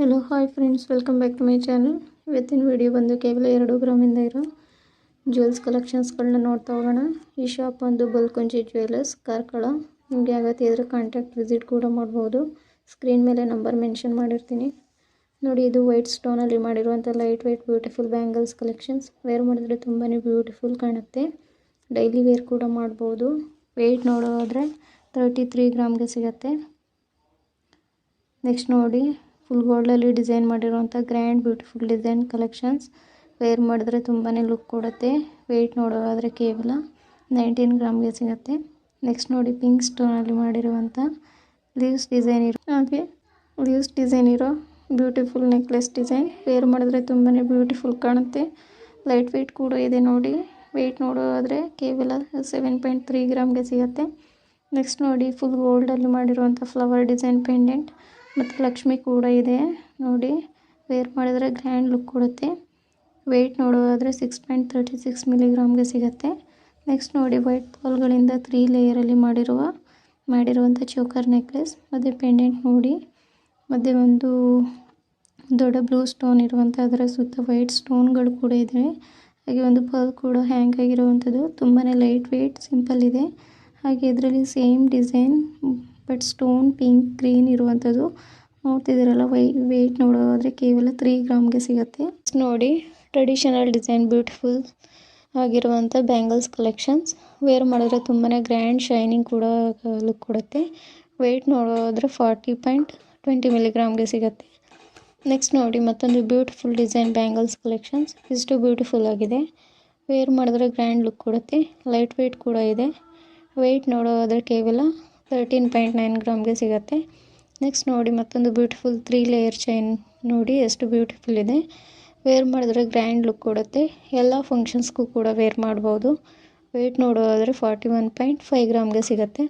Hello hi friends welcome back to my channel ಇವತ್ತಿನ video ಬಂದು ಕೇವಲ ಎರಡು ಗ್ರಾಮಿಂದ ಇರೋ ಜ್ಯುವೆಲ್ಸ್ ಕಲೆಕ್ಷನ್ಸ್ಗಳನ್ನ ನೋಡ್ತಾ ಹೋಗೋಣ. ಈ ಶಾಪ್ ಒಂದು ಬಲ್ಕುಂಜಿ ಜ್ಯುವೆಲರ್ಸ್ ಕಾರ್ಕಳ. ನಿಮಗೆ ಅಗತ್ಯ ಇದ್ರೆ ಕಾಂಟ್ಯಾಕ್ಟ್ ವಿಸಿಟ್ ಕೂಡ ಮಾಡ್ಬೋದು. ಸ್ಕ್ರೀನ್ ಮೇಲೆ ನಂಬರ್ ಮೆನ್ಷನ್ ಮಾಡಿರ್ತೀನಿ. ನೋಡಿ, ಇದು ವೈಟ್ ಸ್ಟೋನಲ್ಲಿ ಮಾಡಿರುವಂಥ light white beautiful bangles collections wear ಮಾಡಿದ್ರೆ ತುಂಬಾ ಬ್ಯೂಟಿಫುಲ್ ಕಾಣುತ್ತೆ. ಡೈಲಿ ವೇರ್ ಕೂಡ ಮಾಡ್ಬೋದು. ವೆಯ್ಟ್ ನೋಡೋದಾದರೆ ತರ್ಟಿ ತ್ರೀ ಗ್ರಾಮ್ಗೆ ಸಿಗುತ್ತೆ. ನೆಕ್ಸ್ಟ್ ನೋಡಿ ಫುಲ್ ಗೋಲ್ಡಲ್ಲಿ ಡಿಸೈನ್ ಮಾಡಿರುವಂಥ grand beautiful design collections wear ಮಾಡಿದ್ರೆ ತುಂಬಾ ಲುಕ್ ಕೊಡುತ್ತೆ. ವೆಯ್ಟ್ ನೋಡೋದಾದರೆ ಕೇವಲ ನೈನ್ಟೀನ್ ಗ್ರಾಮ್ಗೆ ಸಿಗುತ್ತೆ. ನೆಕ್ಸ್ಟ್ ನೋಡಿ ಪಿಂಕ್ ಸ್ಟೋನಲ್ಲಿ ಮಾಡಿರುವಂಥ ಲೀವ್ಸ್ ಡಿಸೈನ್ ಇರೋ ಹಾಗೆ ಲೀವ್ಸ್ ಡಿಸೈನ್ ಇರೋ ಬ್ಯೂಟಿಫುಲ್ ನೆಕ್ಲೆಸ್ ಡಿಸೈನ್ ವೇರ್ ಮಾಡಿದ್ರೆ ತುಂಬಾ ಬ್ಯೂಟಿಫುಲ್ ಕಾಣುತ್ತೆ. ಲೈಟ್ ವೆಯ್ಟ್ ಕೂಡ ಇದೆ ನೋಡಿ. ವೆಯ್ಟ್ ನೋಡೋದಾದರೆ ಕೇವಲ ಸೆವೆನ್ ಪಾಯಿಂಟ್ ತ್ರೀ ಗ್ರಾಮ್ಗೆ ಸಿಗುತ್ತೆ. ನೆಕ್ಸ್ಟ್ ನೋಡಿ ಫುಲ್ ಗೋಲ್ಡಲ್ಲಿ ಮಾಡಿರುವಂಥ ಫ್ಲವರ್ ಡಿಸೈನ್ ಪೆಂಡೆಂಟ್ ಮತ್ತು ಲಕ್ಷ್ಮಿ ಕೂಡ ಇದೆ. ನೋಡಿ ವೇರ್ ಮಾಡಿದರೆ ಗ್ರ್ಯಾಂಡ್ ಲುಕ್ ಕೊಡುತ್ತೆ. ವೆಯ್ಟ್ ನೋಡೋದಾದರೆ ಸಿಕ್ಸ್ ಪಾಯಿಂಟ್ ತರ್ಟಿ ಸಿಕ್ಸ್ ಮಿಲಿಗ್ರಾಮ್ಗೆ ಸಿಗುತ್ತೆ. ನೆಕ್ಸ್ಟ್ ನೋಡಿ ವೈಟ್ ಪಾಲ್ಗಳಿಂದ ತ್ರೀ ಲೇಯರಲ್ಲಿ ಮಾಡಿರುವ ಮಾಡಿರುವಂಥ ಚೋಕರ್ ನೆಕ್ಲೆಸ್ ಮತ್ತು ಪೆಂಡೆಂಟ್ ನೋಡಿ. ಮತ್ತು ಒಂದು ದೊಡ್ಡ ಬ್ಲೂ ಸ್ಟೋನ್ ಇರುವಂಥ ಅದರ ಸುತ್ತ ವೈಟ್ ಸ್ಟೋನ್ಗಳು ಕೂಡ ಇದೆ. ಹಾಗೆ ಒಂದು ಪರ್ಲ್ ಕೂಡ ಹ್ಯಾಂಗ್ ಆಗಿರುವಂಥದ್ದು ತುಂಬಾ ಲೈಟ್ ವೆಯ್ಟ್ ಸಿಂಪಲ್ ಇದೆ. ಹಾಗೆ ಇದರಲ್ಲಿ same design but stone pink green ಇರುವಂಥದ್ದು ನೋಡ್ತಿದ್ದೀರಲ್ಲ ವೈ ವೆಯ್ಟ್ ನೋಡೋದಾದರೆ ಕೇವಲ ತ್ರೀ ಗ್ರಾಮ್ಗೆ ಸಿಗುತ್ತೆ. ನೋಡಿ ಟ್ರೆಡಿಷನಲ್ ಡಿಸೈನ್ ಬ್ಯೂಟಿಫುಲ್ ಆಗಿರುವಂಥ ಬ್ಯಾಂಗಲ್ಸ್ ಕಲೆಕ್ಷನ್ಸ್ ವೇರ್ ಮಾಡಿದ್ರೆ ತುಂಬಾ ಗ್ರ್ಯಾಂಡ್ ಶೈನಿಂಗ್ ಕೂಡ ಲುಕ್ ಕೊಡುತ್ತೆ. ವೆಯ್ಟ್ ನೋಡೋದಾದರೆ ಫಾರ್ಟಿ ಪಾಯಿಂಟ್ ಟ್ವೆಂಟಿ ಮಿಲಿಗ್ರಾಮ್ಗೆ ಸಿಗುತ್ತೆ. ನೆಕ್ಸ್ಟ್ ನೋಡಿ, ಮತ್ತೊಂದು ಬ್ಯೂಟಿಫುಲ್ ಡಿಸೈನ್ ಬ್ಯಾಂಗಲ್ಸ್ ಕಲೆಕ್ಷನ್ಸ್ ಇಷ್ಟು ಬ್ಯೂಟಿಫುಲ್ ಆಗಿದೆ. ವೇರ್ ಮಾಡಿದ್ರೆ ಗ್ರ್ಯಾಂಡ್ ಲುಕ್ ಕೊಡುತ್ತೆ. ಲೈಟ್ ವೆಯ್ಟ್ ಕೂಡ ಇದೆ. ವೆಯ್ಟ್ ನೋಡೋದಾದರೆ ಕೇವಲ ತರ್ಟೀನ್ ಪಾಯಿಂಟ್ ನೈನ್ ಗ್ರಾಮ್ಗೆ ಸಿಗುತ್ತೆ. ನೆಕ್ಸ್ಟ್ ನೋಡಿ ಮತ್ತೊಂದು ಬ್ಯೂಟಿಫುಲ್ ತ್ರೀ ಲೇಯರ್ ಚೈನ್ ನೋಡಿ ಎಷ್ಟು ಬ್ಯೂಟಿಫುಲ್ ಇದೆ. ವೇರ್ ಮಾಡಿದ್ರೆ ಗ್ರ್ಯಾಂಡ್ ಲುಕ್ ಕೊಡುತ್ತೆ. ಎಲ್ಲ ಫಂಕ್ಷನ್ಸ್ಗೂ ಕೂಡ ವೇರ್ ಮಾಡ್ಬೋದು. ವೆಯ್ಟ್ ನೋಡೋದಾದರೆ ಫಾರ್ಟಿ ಒನ್ ಪಾಯಿಂಟ್ ಫೈವ್ ಗ್ರಾಮ್ಗೆ ಸಿಗುತ್ತೆ.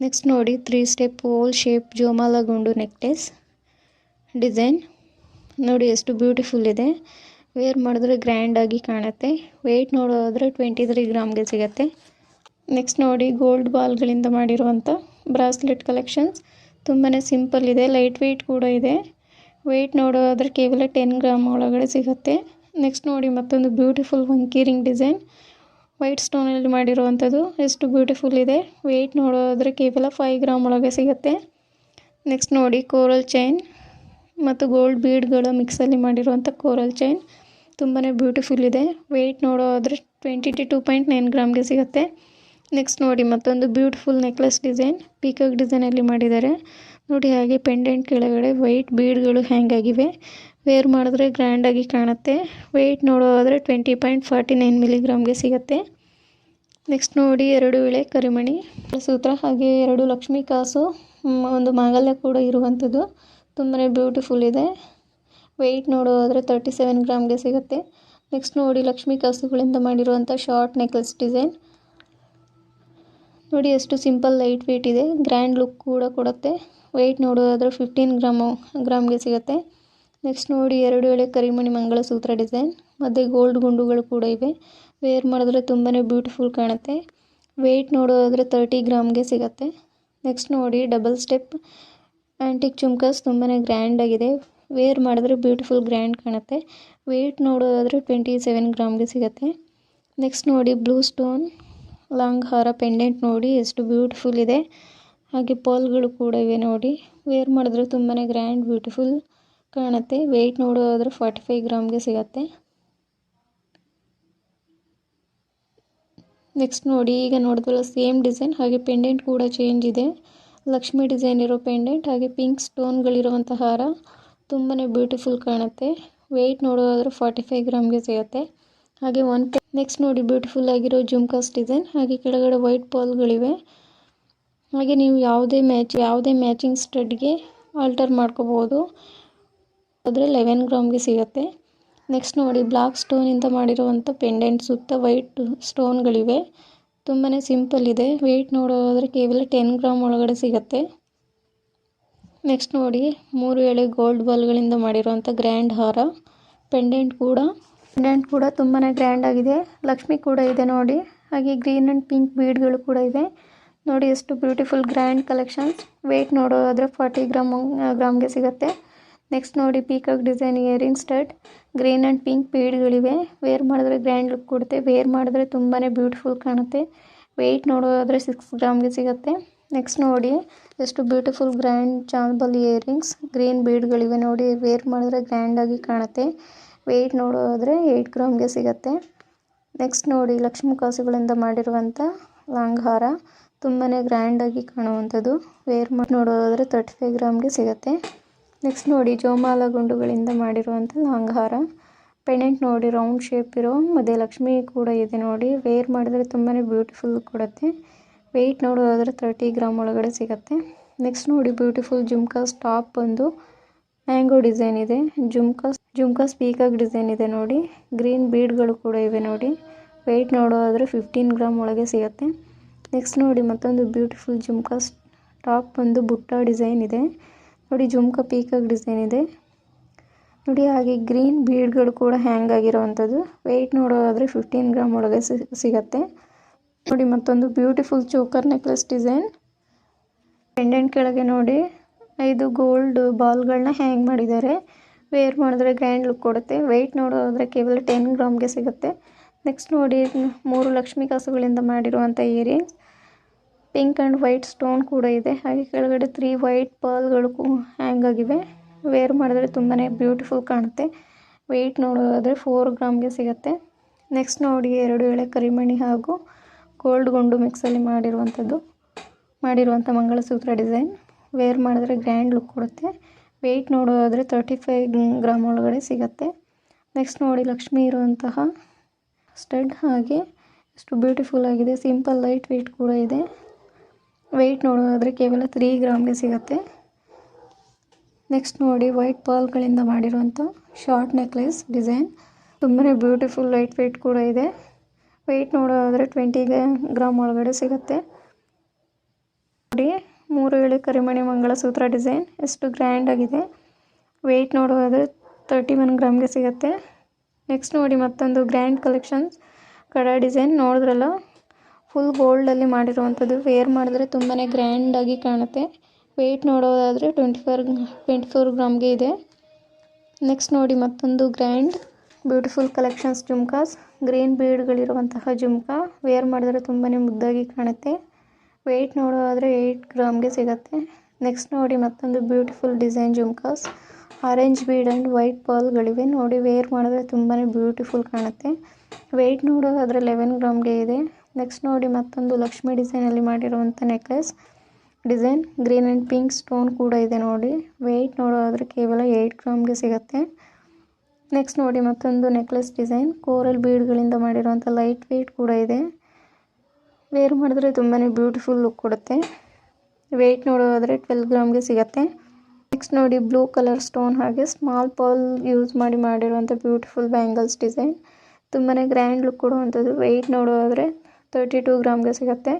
ನೆಕ್ಸ್ಟ್ ನೋಡಿ ತ್ರೀ ಸ್ಟೆಪ್ ಓಲ್ ಶೇಪ್ ಜೋಮಾಲ ಗುಂಡು ನೆಕ್ಲೆಸ್ ಡಿಸೈನ್ ನೋಡಿ ಎಷ್ಟು ಬ್ಯೂಟಿಫುಲ್ ಇದೆ. ವೇರ್ ಮಾಡಿದ್ರೆ ಗ್ರ್ಯಾಂಡಾಗಿ ಕಾಣುತ್ತೆ. ವೆಯ್ಟ್ ನೋಡೋದಾದರೆ ಟ್ವೆಂಟಿ ತ್ರೀ ಗ್ರಾಮ್ಗೆ ಸಿಗುತ್ತೆ. ನೆಕ್ಸ್ಟ್ ನೋಡಿ ಗೋಲ್ಡ್ ಬಾಲ್ಗಳಿಂದ ಮಾಡಿರುವಂಥ ಬ್ರಾಸ್ಲೆಟ್ ಕಲೆಕ್ಷನ್ಸ್. ತುಂಬಾ ಸಿಂಪಲ್ ಇದೆ, ಲೈಟ್ ವೆಯ್ಟ್ ಕೂಡ ಇದೆ. ವೆಯ್ಟ್ ನೋಡೋದ್ರೆ ಕೇವಲ ಟೆನ್ ಗ್ರಾಮ್ ಒಳಗಡೆ ಸಿಗುತ್ತೆ. ನೆಕ್ಸ್ಟ್ ನೋಡಿ ಮತ್ತೊಂದು ಬ್ಯೂಟಿಫುಲ್ ವಂಕೀರಿಂಗ್ ಡಿಸೈನ್. ವೈಟ್ ಸ್ಟೋನಲ್ಲಿ ಮಾಡಿರುವಂಥದ್ದು ಎಷ್ಟು ಬ್ಯೂಟಿಫುಲ್ ಇದೆ. ವೆಯ್ಟ್ ನೋಡೋದ್ರೆ ಕೇವಲ ಫೈವ್ ಗ್ರಾಮ್ ಒಳಗೆ ಸಿಗುತ್ತೆ. ನೆಕ್ಸ್ಟ್ ನೋಡಿ ಕೋರಲ್ ಚೈನ್ ಮತ್ತು ಗೋಲ್ಡ್ ಬೀಡ್ಗಳ ಮಿಕ್ಸಲ್ಲಿ ಮಾಡಿರುವಂಥ ಕೋರಲ್ ಚೈನ್. ತುಂಬಾ ಬ್ಯೂಟಿಫುಲ್ ಇದೆ. Weight ನೋಡೋದ್ರೆ twenty two two point nine ಗ್ರಾಮ್ಗೆ ಸಿಗುತ್ತೆ. ನೆಕ್ಸ್ಟ್ ನೋಡಿ, ಮತ್ತೊಂದು ಬ್ಯೂಟಿಫುಲ್ ನೆಕ್ಲೆಸ್ ಡಿಸೈನ್ ಪೀಕಾಕ್ ಡಿಸೈನಲ್ಲಿ ಮಾಡಿದ್ದಾರೆ. ನೋಡಿ ಹಾಗೆ ಪೆಂಡೆಂಟ್ ಕೆಳಗಡೆ ವೈಟ್ ಬೀಡ್ಗಳು ಹ್ಯಾಂಗ್ ಆಗಿವೆ. ವೇರ್ ಮಾಡಿದ್ರೆ ಗ್ರ್ಯಾಂಡಾಗಿ ಕಾಣುತ್ತೆ. ವೆಯ್ಟ್ ನೋಡೋದಾದರೆ ಟ್ವೆಂಟಿ ಪಾಯಿಂಟ್ ಫಾರ್ಟಿ ನೈನ್ ಮಿಲಿಗ್ರಾಮ್ಗೆ ಸಿಗುತ್ತೆ. ನೆಕ್ಸ್ಟ್ ನೋಡಿ, ಎರಡು ವೇಳೆ ಕರಿಮಣಿ ಸೂತ್ರ. ಹಾಗೆ ಎರಡು ಲಕ್ಷ್ಮೀ ಕಾಸು ಒಂದು ಮಾಂಗಲ್ಯ ಕೂಡ ಇರುವಂಥದ್ದು. ತುಂಬಾ ಬ್ಯೂಟಿಫುಲ್ ಇದೆ. ವೆಯ್ಟ್ ನೋಡೋದಾದರೆ ತರ್ಟಿ ಸೆವೆನ್ ಗ್ರಾಮ್ಗೆ ಸಿಗುತ್ತೆ. ನೆಕ್ಸ್ಟ್ ನೋಡಿ, ಲಕ್ಷ್ಮೀ ಕಾಸುಗಳಿಂದ ಮಾಡಿರುವಂಥ ಶಾರ್ಟ್ ನೆಕ್ಲೆಸ್ ಡಿಸೈನ್ ನೋಡಿ ಎಷ್ಟು ಸಿಂಪಲ್ ಲೈಟ್ ವೆಯ್ಟ್ ಇದೆ. ಗ್ರ್ಯಾಂಡ್ ಲುಕ್ ಕೂಡ ಕೊಡುತ್ತೆ. ವೆಯ್ಟ್ ನೋಡೋದಾದರೆ ಫಿಫ್ಟೀನ್ ಗ್ರಾಮು, ಗ್ರಾಮ್ಗೆ ಸಿಗುತ್ತೆ. ನೆಕ್ಸ್ಟ್ ನೋಡಿ ಎರಡು ಎಳೆ ಕರಿಮಣಿ ಮಂಗಳಸೂತ್ರ ಡಿಸೈನ್ ಮತ್ತು ಗೋಲ್ಡ್ ಗುಂಡುಗಳು ಕೂಡ ಇವೆ. ವೇರ್ ಮಾಡಿದ್ರೆ ತುಂಬಾ ಬ್ಯೂಟಿಫುಲ್ ಕಾಣುತ್ತೆ. ವೆಯ್ಟ್ ನೋಡೋದಾದರೆ ತರ್ಟಿ ಗ್ರಾಮ್ಗೆ ಸಿಗುತ್ತೆ. ನೆಕ್ಸ್ಟ್ ನೋಡಿ ಡಬಲ್ ಸ್ಟೆಪ್ ಆ್ಯಂಟಿಕ್ ಚುಮ್ಕಸ್ ತುಂಬಾ ಗ್ರ್ಯಾಂಡಾಗಿದೆ ವೇರ್ ಮಾಡಿದ್ರೆ ಬ್ಯೂಟಿಫುಲ್ ಗ್ರ್ಯಾಂಡ್ ಕಾಣುತ್ತೆ. ವೆಯ್ಟ್ ನೋಡೋದಾದರೆ ಟ್ವೆಂಟಿ ಸೆವೆನ್ ಗ್ರಾಮ್ಗೆ ಸಿಗುತ್ತೆ. ನೆಕ್ಸ್ಟ್ ನೋಡಿ ಬ್ಲೂ ಸ್ಟೋನ್ ಲಾಂಗ್ ಹಾರ ಪೆಂಡೆಂಟ್ ನೋಡಿ, ಎಷ್ಟು ಬ್ಯೂಟಿಫುಲ್ ಇದೆ. ಹಾಗೆ ಪಾಲ್ಗಳು ಕೂಡ ಇವೆ ನೋಡಿ. ವೇರ್ ಮಾಡಿದ್ರೆ ತುಂಬಾ ಗ್ರ್ಯಾಂಡ್ ಬ್ಯೂಟಿಫುಲ್ ಕಾಣುತ್ತೆ. ವೆಯ್ಟ್ ನೋಡೋದಾದ್ರೆ ಫಾರ್ಟಿ ಫೈವ್ ಗ್ರಾಮ್ಗೆ ಸಿಗುತ್ತೆ. ನೆಕ್ಸ್ಟ್ ನೋಡಿ, ಈಗ ನೋಡಿದ್ರೆ ಸೇಮ್ ಡಿಸೈನ್ ಹಾಗೆ ಪೆಂಡೆಂಟ್ ಕೂಡ ಚೇಂಜ್ ಇದೆ. ಲಕ್ಷ್ಮಿ ಡಿಸೈನ್ ಇರೋ ಪೆಂಡೆಂಟ್ ಹಾಗೆ ಪಿಂಕ್ ಸ್ಟೋನ್ಗಳಿರುವಂಥ ಹಾರ ತುಂಬಾ ಬ್ಯೂಟಿಫುಲ್ ಕಾಣುತ್ತೆ. ವೆಯ್ಟ್ ನೋಡೋದಾದ್ರೆ ಫಾರ್ಟಿ ಫೈವ್ ಗ್ರಾಮ್ಗೆ ಸಿಗುತ್ತೆ. ಹಾಗೆ ಒನ್ ನೆಕ್ಸ್ಟ್ ನೋಡಿ ಬ್ಯೂಟಿಫುಲ್ ಆಗಿರೋ ಜುಮ್ಕಾಸ್ ಡಿಸೈನ್ ಹಾಗೆ ಕೆಳಗಡೆ ವೈಟ್ ಪಾಲ್ಗಳಿವೆ ಹಾಗೆ ನೀವು ಯಾವುದೇ ಮ್ಯಾಚ್ ಯಾವುದೇ ಮ್ಯಾಚಿಂಗ್ ಸ್ಟಡ್ಗೆ ಆಲ್ಟರ್ ಮಾಡ್ಕೋಬೋದು. ಆದರೆ ಲೆವೆನ್ ಗ್ರಾಮ್ಗೆ ಸಿಗುತ್ತೆ. ನೆಕ್ಸ್ಟ್ ನೋಡಿ ಬ್ಲಾಕ್ ಸ್ಟೋನಿಂದ ಮಾಡಿರುವಂಥ ಪೆಂಡೆಂಟ್ ಸುತ್ತ ವೈಟ್ ಸ್ಟೋನ್ಗಳಿವೆ ತುಂಬಾ ಸಿಂಪಲ್ ಇದೆ. ವೆಯ್ಟ್ ನೋಡೋದಾದರೆ ಕೇವಲ ಟೆನ್ ಗ್ರಾಮ್ ಒಳಗಡೆ ಸಿಗುತ್ತೆ. ನೆಕ್ಸ್ಟ್ ನೋಡಿ ಮೂರು ಎಳೆ ಗೋಲ್ಡ್ ಬಾಲ್ಗಳಿಂದ ಮಾಡಿರುವಂಥ ಗ್ರ್ಯಾಂಡ್ ಹಾರ. ಪೆಂಡೆಂಟ್ ಕೂಡ ಪೆಂಡೆಂಟ್ ಕೂಡ ತುಂಬಾ ಗ್ರ್ಯಾಂಡ್ ಆಗಿದೆ. ಲಕ್ಷ್ಮಿ ಕೂಡ ಇದೆ ನೋಡಿ. ಹಾಗೆ ಗ್ರೀನ್ ಅಂಡ್ ಪಿಂಕ್ ಬೀಡ್ಗಳು ಕೂಡ ಇದೆ. ನೋಡಿ ಎಷ್ಟು ಬ್ಯೂಟಿಫುಲ್ ಗ್ರ್ಯಾಂಡ್ ಕಲೆಕ್ಷನ್ಸ್ ವೆಯ್ಟ್ ನೋಡೋದಾದರೆ ಫಾರ್ಟಿ ಗ್ರಾಮ್ ಗ್ರಾಮ್ಗೆ ಸಿಗುತ್ತೆ. ನೆಕ್ಸ್ಟ್ ನೋಡಿ peacock design earring stud green and pink ಬೀಡ್ಗಳಿವೆ wear ಮಾಡಿದ್ರೆ ಗ್ರ್ಯಾಂಡ್ ಲುಕ್ ಕೊಡುತ್ತೆ. ವೇರ್ ಮಾಡಿದ್ರೆ ತುಂಬಾ ಬ್ಯೂಟಿಫುಲ್ ಕಾಣುತ್ತೆ. ವೆಯ್ಟ್ ನೋಡೋದಾದರೆ ಸಿಕ್ಸ್ ಗ್ರಾಮ್ಗೆ ಸಿಗುತ್ತೆ. ನೆಕ್ಸ್ಟ್ ನೋಡಿ ಎಷ್ಟು beautiful grand chandbali earrings green ಬೀಡ್ಗಳಿವೆ ನೋಡಿ. ವೇರ್ ಮಾಡಿದ್ರೆ ಗ್ರ್ಯಾಂಡಾಗಿ ಕಾಣುತ್ತೆ. ವೆಯ್ಟ್ ನೋಡೋದ್ರೆ ಏಯ್ಟ್ ಗ್ರಾಮ್ಗೆ ಸಿಗುತ್ತೆ. ನೆಕ್ಸ್ಟ್ ನೋಡಿ, ಲಕ್ಷ್ಮಿ ಕಾಸುಗಳಿಂದ ಮಾಡಿರುವಂಥ ಲಾಂಗ್ ಹಾರ ತುಂಬಾ ಗ್ರ್ಯಾಂಡಾಗಿ ಕಾಣುವಂಥದ್ದು. ವೇರ್ ಮಾಡಿ, ನೋಡೋದಾದರೆ ತರ್ಟಿ ಫೈವ್ ಗ್ರಾಮ್ಗೆ ಸಿಗುತ್ತೆ. ನೆಕ್ಸ್ಟ್ ನೋಡಿ, ಜೋಮಾಲ ಗುಂಡುಗಳಿಂದ ಮಾಡಿರುವಂಥ ಲಾಂಗ್ ಹಾರ ಪೆಂಡೆಂಟ್ ನೋಡಿ ರೌಂಡ್ ಶೇಪ್ ಇರೋ ಮಧ್ಯೆ ಲಕ್ಷ್ಮಿ ಕೂಡ ಇದೆ ನೋಡಿ. ವೇರ್ ಮಾಡಿದ್ರೆ ತುಂಬಾ ಬ್ಯೂಟಿಫುಲ್ ಕೊಡುತ್ತೆ. ವೆಯ್ಟ್ ನೋಡೋದಾದರೆ ತರ್ಟಿ ಗ್ರಾಮ್ ಒಳಗಡೆ ಸಿಗುತ್ತೆ. ನೆಕ್ಸ್ಟ್ ನೋಡಿ ಬ್ಯೂಟಿಫುಲ್ ಜುಮ್ಕಾಸ್ ಟಾಪ್ ಬಂದು ಮ್ಯಾಂಗೋ ಡಿಸೈನ್ ಇದೆ. ಜುಮ್ಕಾಸ್ ಜುಮ್ಕಾಸ್ ಪೀಕಾಕ್ ಡಿಸೈನ್ ಇದೆ ನೋಡಿ. ಗ್ರೀನ್ ಬೀಡ್ಗಳು ಕೂಡ ಇವೆ ನೋಡಿ. ವೆಯ್ಟ್ ನೋಡೋದಾದರೆ ಫಿಫ್ಟೀನ್ ಗ್ರಾಮ್ ಒಳಗೆ ಸಿಗುತ್ತೆ. ನೆಕ್ಸ್ಟ್ ನೋಡಿ ಮತ್ತೊಂದು ಬ್ಯೂಟಿಫುಲ್ ಜುಮ್ಕಾಸ್ ಟಾಪ್ ಒಂದು ಬುಟ್ಟ ಡಿಸೈನ್ ಇದೆ. ನೋಡಿ ಜುಮ್ಕಾ ಪೀಕಾಕ್ ಡಿಸೈನ್ ಇದೆ. ನೋಡಿ ಹಾಗೆ ಗ್ರೀನ್ ಬೀಡ್ಗಳು ಕೂಡ ಹ್ಯಾಂಗ್ ಆಗಿರೋವಂಥದ್ದು. ವೆಯ್ಟ್ ನೋಡೋದಾದರೆ ಫಿಫ್ಟೀನ್ ಗ್ರಾಮ್ ಒಳಗೆ ಸಿಗುತ್ತೆ. ನೋಡಿ ಮತ್ತೊಂದು beautiful choker necklace design. Pendant ಕೆಳಗೆ ನೋಡಿ ಐದು ಗೋಲ್ಡ್ ಬಾಲ್ಗಳನ್ನ ಹ್ಯಾಂಗ್ ಮಾಡಿದ್ದಾರೆ. ವೇರ್ ಮಾಡಿದ್ರೆ ಗ್ರ್ಯಾಂಡ್ ಲುಕ್ ಕೊಡುತ್ತೆ. ವೆಯ್ಟ್ ನೋಡೋದಾದರೆ ಕೇವಲ ಟೆನ್ ಗ್ರಾಮ್ಗೆ ಸಿಗುತ್ತೆ. ನೆಕ್ಸ್ಟ್ ನೋಡಿ, ಮೂರು ಲಕ್ಷ್ಮಿ ಕಾಸುಗಳಿಂದ ಮಾಡಿರುವಂಥ earrings pink and white stone ಕೂಡ ಇದೆ. ಹಾಗೆ ಕೆಳಗಡೆ ತ್ರೀ ವೈಟ್ ಪರ್ಲ್ಗಳು ಹ್ಯಾಂಗ್ ಆಗಿವೆ. ವೇರ್ ಮಾಡಿದ್ರೆ ತುಂಬಾ ಬ್ಯೂಟಿಫುಲ್ ಕಾಣುತ್ತೆ. ವೆಯ್ಟ್ ನೋಡೋದಾದರೆ ಫೋರ್ ಗ್ರಾಮ್ಗೆ ಸಿಗುತ್ತೆ. ನೆಕ್ಸ್ಟ್ ನೋಡಿ, ಎರಡು ಎಳೆ ಕರಿಮಣಿ ಹಾಗೂ ಗೋಲ್ಡ್ ಗುಂಡು ಮಿಕ್ಸಲ್ಲಿ ಮಾಡಿರುವಂಥದ್ದು ಮಾಡಿರುವಂಥ ಮಂಗಳಸೂತ್ರ ಡಿಸೈನ್ ವೇರ್ ಮಾಡಿದ್ರೆ ಗ್ರ್ಯಾಂಡ್ ಲುಕ್ ಕೊಡುತ್ತೆ. ವೆಯ್ಟ್ ನೋಡೋದಾದರೆ ತರ್ಟಿ ಫೈವ್ ಗ್ರಾಮ್ ಒಳಗಡೆ ಸಿಗುತ್ತೆ. ನೆಕ್ಸ್ಟ್ ನೋಡಿ ಲಕ್ಷ್ಮಿ ಇರುವಂತಹ ಸ್ಟಡ್ ಹಾಗೆ ಎಷ್ಟು ಬ್ಯೂಟಿಫುಲ್ ಆಗಿದೆ. ಸಿಂಪಲ್ ಲೈಟ್ ವೆಯ್ಟ್ ಕೂಡ ಇದೆ. ವೆಯ್ಟ್ ನೋಡೋದಾದರೆ ಕೇವಲ ತ್ರೀ ಗ್ರಾಮ್ಗೆ ಸಿಗುತ್ತೆ. ನೆಕ್ಸ್ಟ್ ನೋಡಿ ವೈಟ್ ಪರ್ಲ್ಗಳಿಂದ ಮಾಡಿರುವಂಥ ಶಾರ್ಟ್ ನೆಕ್ಲೆಸ್ ಡಿಸೈನ್ ತುಂಬಾ ಬ್ಯೂಟಿಫುಲ್ ಲೈಟ್ ವೆಯ್ಟ್ ಕೂಡ ಇದೆ. ವೆಯ್ಟ್ ನೋಡೋದಾದರೆ ಟ್ವೆಂಟಿ ಗ್ರಾಮ್ ಒಳಗಡೆ ಸಿಗುತ್ತೆ. ನೋಡಿ ಮೂರು ಎಳೆ ಕರಿಮಣಿ ಮಂಗಳಸೂತ್ರ ಡಿಸೈನ್. ಎಷ್ಟು ಗ್ರ್ಯಾಂಡಾಗಿದೆ ವೆಯ್ಟ್ ನೋಡೋದಾದರೆ ತರ್ಟಿ ಒನ್ ಗ್ರಾಮ್ಗೆ ಸಿಗುತ್ತೆ. ನೆಕ್ಸ್ಟ್ ನೋಡಿ ಮತ್ತೊಂದು ಗ್ರ್ಯಾಂಡ್ ಕಲೆಕ್ಷನ್ಸ್. ಕಡ ಡಿಸೈನ್ ನೋಡಿದ್ರಲ್ಲ. ಫುಲ್ ಗೋಲ್ಡಲ್ಲಿ ಮಾಡಿರುವಂಥದ್ದು. ವೇರ್ ಮಾಡಿದ್ರೆ ತುಂಬಾ ಗ್ರ್ಯಾಂಡಾಗಿ ಕಾಣುತ್ತೆ. ವೆಯ್ಟ್ ನೋಡೋದಾದರೆ ಟ್ವೆಂಟಿ ಫೋರ್ ಟ್ವೆಂಟಿ ಫೋರ್ ಗ್ರಾಮ್ಗೆ ಇದೆ. ನೆಕ್ಸ್ಟ್ ನೋಡಿ ಮತ್ತೊಂದು grand. Beautiful collections jhumkas. Green ಬೀಡ್ಗಳಿರುವಂತಹ jhumka. Wear ಮಾಡಿದ್ರೆ ತುಂಬಾ ಮುದ್ದಾಗಿ ಕಾಣುತ್ತೆ. ವೆಯ್ಟ್ ನೋಡೋದಾದರೆ ಏಯ್ಟ್ ಗ್ರಾಮ್ಗೆ ಸಿಗುತ್ತೆ. ನೆಕ್ಸ್ಟ್ ನೋಡಿ ಮತ್ತೊಂದು beautiful design jhumkas orange bead and white ಪರ್ಲ್ಗಳಿವೆ ನೋಡಿ ವೇರ್ ಮಾಡಿದ್ರೆ ತುಂಬಾ ಬ್ಯೂಟಿಫುಲ್ ಕಾಣುತ್ತೆ. ವೆಯ್ಟ್ ನೋಡೋದಾದರೆ ಲೆವೆನ್ ಗ್ರಾಮ್ಗೆ ಇದೆ. ನೆಕ್ಸ್ಟ್ ನೋಡಿ ಮತ್ತೊಂದು ಲಕ್ಷ್ಮಿ ಡಿಸೈನಲ್ಲಿ ಮಾಡಿರುವಂಥ necklace design green and pink stone ಕೂಡ ಇದೆ ನೋಡಿ. ವೆಯ್ಟ್ ನೋಡೋದಾದರೆ ಕೇವಲ ಏಯ್ಟ್ ಗ್ರಾಮ್ಗೆ ಸಿಗುತ್ತೆ. ನೆಕ್ಸ್ಟ್ ನೋಡಿ ಮತ್ತೊಂದು ನೆಕ್ಲೆಸ್ ಡಿಸೈನ್ ಕೋರಲ್ ಬೀಡ್ಗಳಿಂದ ಮಾಡಿರುವಂಥ ಲೈಟ್ ವೆಯ್ಟ್ ಕೂಡ ಇದೆ. ವೇರ್ ಮಾಡಿದ್ರೆ ತುಂಬಾ ಬ್ಯೂಟಿಫುಲ್ ಲುಕ್ ಕೊಡುತ್ತೆ. ವೆಯ್ಟ್ ನೋಡೋದಾದರೆ ಟ್ವೆಲ್ ಗ್ರಾಮ್ಗೆ ಸಿಗುತ್ತೆ. ನೆಕ್ಸ್ಟ್ ನೋಡಿ ಬ್ಲೂ ಕಲರ್ ಸ್ಟೋನ್ ಹಾಗೆ ಸ್ಮಾಲ್ ಪರ್ಲ್ ಯೂಸ್ ಮಾಡಿ ಮಾಡಿರುವಂಥ ಬ್ಯೂಟಿಫುಲ್ ಬ್ಯಾಂಗಲ್ಸ್ ಡಿಸೈನ್ ತುಂಬಾ ಗ್ರ್ಯಾಂಡ್ ಲುಕ್ ಕೊಡುವಂಥದ್ದು. ವೆಯ್ಟ್ ನೋಡೋದಾದರೆ ತರ್ಟಿ ಟೂ ಗ್ರಾಮ್ಗೆ ಸಿಗುತ್ತೆ.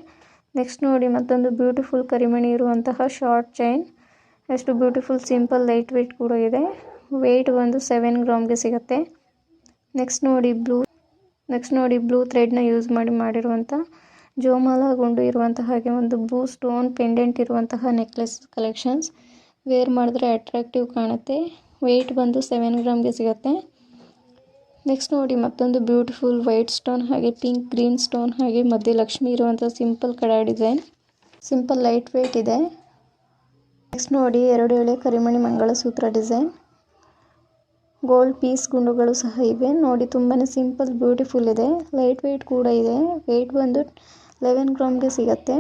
ನೆಕ್ಸ್ಟ್ ನೋಡಿ ಮತ್ತೊಂದು ಬ್ಯೂಟಿಫುಲ್ ಕರಿಮಣಿ ಇರುವಂತಹ ಶಾರ್ಟ್ ಚೈನ್ ಎಷ್ಟು ಬ್ಯೂಟಿಫುಲ್ ಸಿಂಪಲ್ ಲೈಟ್ ವೆಯ್ಟ್ ಕೂಡ ಇದೆ. ವೆಯ್ಟ್ ಒಂದು ಸೆವೆನ್ ಗ್ರಾಮ್ಗೆ ಸಿಗುತ್ತೆ. ನೆಕ್ಸ್ಟ್ ನೋಡಿ ಬ್ಲೂ ನೆಕ್ಸ್ಟ್ ನೋಡಿ ಬ್ಲೂ ಥ್ರೆಡ್ನ ಯೂಸ್ ಮಾಡಿ ಮಾಡಿರುವಂಥ ಜೋಮಾಲ ಗುಂಡು ಇರುವಂತಹ ಹಾಗೆ ಒಂದು ಬ್ಲೂ ಸ್ಟೋನ್ ಪೆಂಡೆಂಟ್ ಇರುವಂತಹ ನೆಕ್ಲೆಸ್ ಕಲೆಕ್ಷನ್ಸ್ ವೇರ್ ಮಾಡಿದ್ರೆ ಅಟ್ರಾಕ್ಟಿವ್ ಕಾಣುತ್ತೆ. ವೆಯ್ಟ್ ಬಂದು ಸೆವೆನ್ ಗ್ರಾಮ್ಗೆ ಸಿಗುತ್ತೆ. ನೆಕ್ಸ್ಟ್ ನೋಡಿ ಮತ್ತೊಂದು ಬ್ಯೂಟಿಫುಲ್ ವೈಟ್ ಸ್ಟೋನ್ ಹಾಗೆ ಪಿಂಕ್ ಗ್ರೀನ್ ಸ್ಟೋನ್ ಹಾಗೆ ಮಧ್ಯೆ ಲಕ್ಷ್ಮಿ ಇರುವಂಥ ಸಿಂಪಲ್ ಕಡ ಡಿಸೈನ್ ಸಿಂಪಲ್ ಲೈಟ್ ವೆಯ್ಟ್ ಇದೆ. ನೆಕ್ಸ್ಟ್ ನೋಡಿ ಎರಡು ಎಳೆ ಕರಿಮಣಿ ಮಂಗಳಸೂತ್ರ ಡಿಸೈನ್ ಗೋಲ್ಡ್ ಪೀಸ್ ಗುಂಡುಗಳು ಸಹ ಇವೆ. ನೋಡಿ ತುಂಬಾ ಸಿಂಪಲ್ ಬ್ಯೂಟಿಫುಲ್ ಇದೆ. ಲೈಟ್ ವೆಯ್ಟ್ ಕೂಡ ಇದೆ. ವೆಯ್ಟ್ ಬಂದು ಲೆವೆನ್ ಗ್ರಾಮ್ಗೆ ಸಿಗುತ್ತೆ.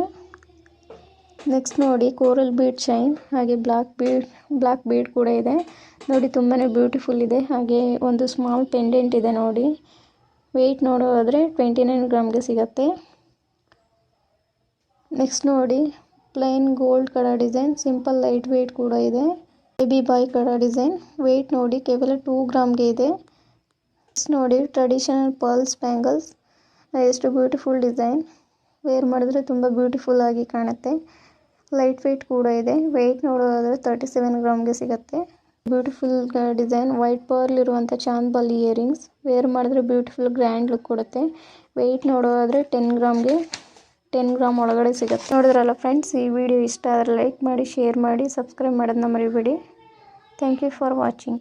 ನೆಕ್ಸ್ಟ್ ನೋಡಿ, ಕೋರಲ್ ಬೀಡ್ ಶೈನ್, ಹಾಗೆ ಬ್ಲ್ಯಾಕ್ ಬೀಡ್ ಬ್ಲ್ಯಾಕ್ ಬೀಡ್ ಕೂಡ ಇದೆ. ನೋಡಿ ತುಂಬಾ ಬ್ಯೂಟಿಫುಲ್ ಇದೆ. ಹಾಗೆ ಒಂದು ಸ್ಮಾಲ್ ಪೆಂಡೆಂಟ್ ಇದೆ ನೋಡಿ. ವೆಯ್ಟ್ ನೋಡೋದಾದರೆ ಟ್ವೆಂಟಿ ನೈನ್ ಗ್ರಾಮ್ಗೆ ಸಿಗುತ್ತೆ. ನೆಕ್ಸ್ಟ್ ನೋಡಿ, plain gold kada design, simple light weight ಕೂಡ ಇದೆ. ಬೇಬಿ ಬಾಯ್ ಕಡ ಡಿಸೈನ್, ವೆಯ್ಟ್ ನೋಡಿ, ಕೇವಲ ಟೂ ಗ್ರಾಮ್ಗೆ ಇದೆ. ನೆಕ್ಸ್ಟ್ ನೋಡಿ, ಟ್ರೆಡಿಷನಲ್ ಪರ್ಲ್ಸ್ ಬ್ಯಾಂಗಲ್ಸ್ ಎಷ್ಟು ಬ್ಯೂಟಿಫುಲ್ ಡಿಸೈನ್. ವೇರ್ ಮಾಡಿದ್ರೆ ತುಂಬ ಬ್ಯೂಟಿಫುಲ್ ಆಗಿ ಕಾಣುತ್ತೆ. ಲೈಟ್ ವೆಯ್ಟ್ ಕೂಡ ಇದೆ. ವೆಯ್ಟ್ ನೋಡೋದಾದರೆ ತರ್ಟಿ ಸೆವೆನ್ ಗ್ರಾಮ್ಗೆ ಸಿಗುತ್ತೆ. ಬ್ಯೂಟಿಫುಲ್ ಡಿಸೈನ್ ವೈಟ್ ಪರ್ಲ್ ಇರುವಂಥ ಚಾಂದ್ ಬಲ್ ಇಯರಿಂಗ್ಸ್ ವೇರ್ ಮಾಡಿದ್ರೆ ಬ್ಯೂಟಿಫುಲ್ ಗ್ರ್ಯಾಂಡ್ ಲುಕ್ ಕೊಡುತ್ತೆ. ವೆಯ್ಟ್ ನೋಡೋದಾದರೆ ಟೆನ್ ಗ್ರಾಮ್ಗೆ ಟೆನ್ ಗ್ರಾಮ್ ಒಳಗಡೆ ಸಿಗುತ್ತೆ. ನೋಡಿದ್ರಲ್ಲ ಫ್ರೆಂಡ್ಸ್ ಈ ವಿಡಿಯೋ ಇಷ್ಟ ಆದರೆ ಲೈಕ್ ಮಾಡಿ ಶೇರ್ ಮಾಡಿ ಸಬ್ಸ್ಕ್ರೈಬ್ ಮಾಡೋದನ್ನ ಮರಿಬೇಡಿ. Thank you for watching